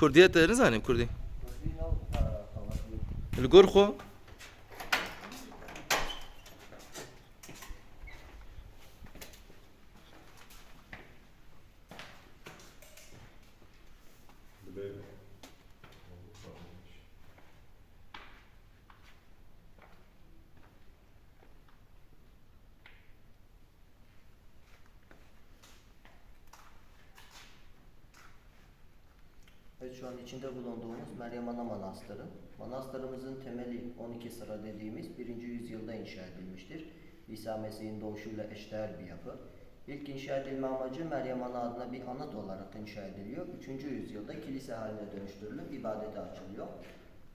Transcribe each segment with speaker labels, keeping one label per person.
Speaker 1: کوردیت نه زانم کوردی لګور
Speaker 2: خو şu an içinde bulunduğumuz Meryem Ana Manastırı. Manastırımızın temeli 12 sıra dediğimiz 1. yüzyılda inşa edilmiştir. İsa Mesih'in doğuşuyla eşdeğer bir yapı. İlk inşa edilme amacı Meryem Ana adına bir anıt olarak inşa ediliyor. 3. yüzyılda kilise haline dönüştürülüp ibadete açılıyor.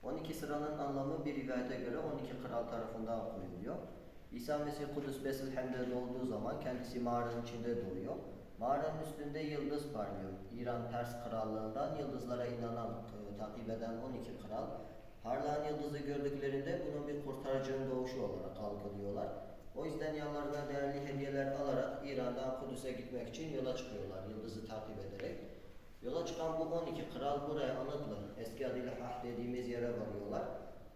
Speaker 2: 12 sıranın anlamı bir rivayete göre 12 kral tarafından koyuluyor. İsa Mesih Kudüs Betlehem'de doğduğu zaman kendisi mağaranın içinde doğuyor. Mağaranın üstünde yıldız parlıyor. İran Pers krallığından yıldızlara inanan, takip eden 12 kral parlayan yıldızı gördüklerinde bunun bir kurtarıcının doğuşu olarak algılıyorlar. O yüzden yanlarına değerli hediyeler alarak İran'dan Kudüs'e gitmek için yola çıkıyorlar yıldızı takip ederek. Yola çıkan bu 12 kral buraya anıtlı, eski adıyla Hah dediğimiz yere varıyorlar.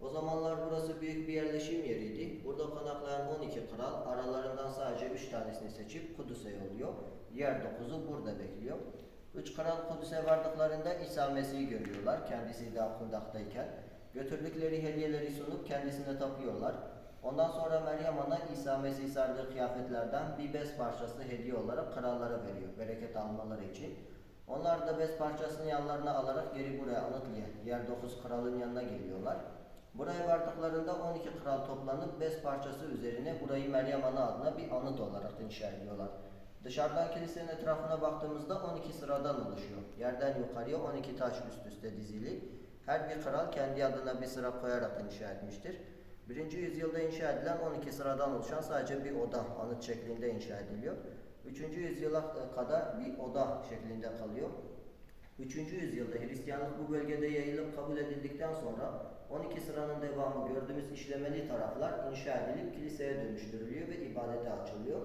Speaker 2: O zamanlar burası büyük bir yerleşim yeriydi. Burada konaklayan 12 kral aralarından sadece 3 tanesini seçip Kudüs'e yolluyor. Diğer 9'u burada bekliyor. Üç kral Kudüs'e vardıklarında İsa Mesih'i görüyorlar. Kendisi daha kundaktayken. Götürdükleri hediyeleri sunup kendisine tapıyorlar. Ondan sonra Meryem Ana İsa Mesih sardığı kıyafetlerden bir bez parçası hediye olarak krallara veriyor. Bereket almaları için. Onlar da bez parçasını yanlarına alarak geri buraya anıtlıya, diğer dokuz kralın yanına geliyorlar. Buraya vardıklarında 12 kral toplanıp bez parçası üzerine burayı Meryem Ana adına bir anıt olarak inşa ediyorlar. Dışarıdan kilisenin etrafına baktığımızda 12 sıradan oluşuyor. Yerden yukarıya 12 taş üst üste dizili. Her bir kral kendi adına bir sıra koyarak inşa etmiştir. Birinci yüzyılda inşa edilen 12 sıradan oluşan sadece bir oda anıt şeklinde inşa ediliyor. Üçüncü yüzyıla kadar bir oda şeklinde kalıyor. 3. yüzyılda Hristiyanlık bu bölgede yayılıp kabul edildikten sonra 12 sıranın devamı gördüğümüz işlemeli taraflar inşa edilip kiliseye dönüştürülüyor ve ibadete açılıyor.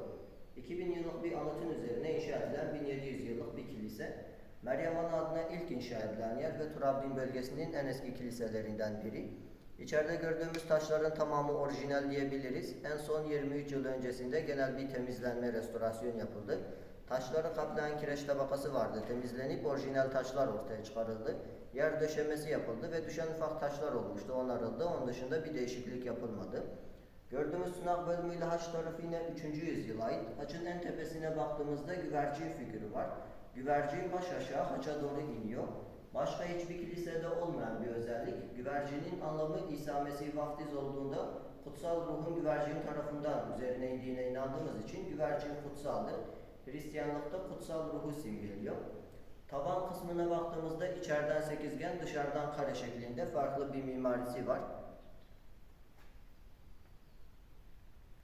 Speaker 2: 2000 yıllık bir anıtın üzerine inşa edilen 1700 yıllık bir kilise. Meryem Ana adına ilk inşa edilen yer ve Turabbin bölgesinin en eski kiliselerinden biri. İçeride gördüğümüz taşların tamamı orijinal diyebiliriz. En son 23 yıl öncesinde genel bir temizlenme, restorasyon yapıldı. Taşları kaplayan kireç tabakası vardı. Temizlenip orijinal taşlar ortaya çıkarıldı. Yer döşemesi yapıldı ve düşen ufak taşlar olmuştu, onarıldı. Onun dışında bir değişiklik yapılmadı. Gördüğümüz sunak bölümüyle haç tarafı yine 3. yüzyıla ait. Haçın en tepesine baktığımızda güvercin figürü var. Güvercin baş aşağı haça doğru iniyor. Başka hiçbir kilisede olmayan bir özellik. Güvercinin anlamı İsa Mesih vaftiz olduğunda kutsal ruhun güvercin tarafından üzerine indiğine inandığımız için güvercin kutsaldır. Hristiyanlıkta kutsal ruhu simgeliyor. Taban kısmına baktığımızda içeriden sekizgen, dışarıdan kare şeklinde farklı bir mimarisi var.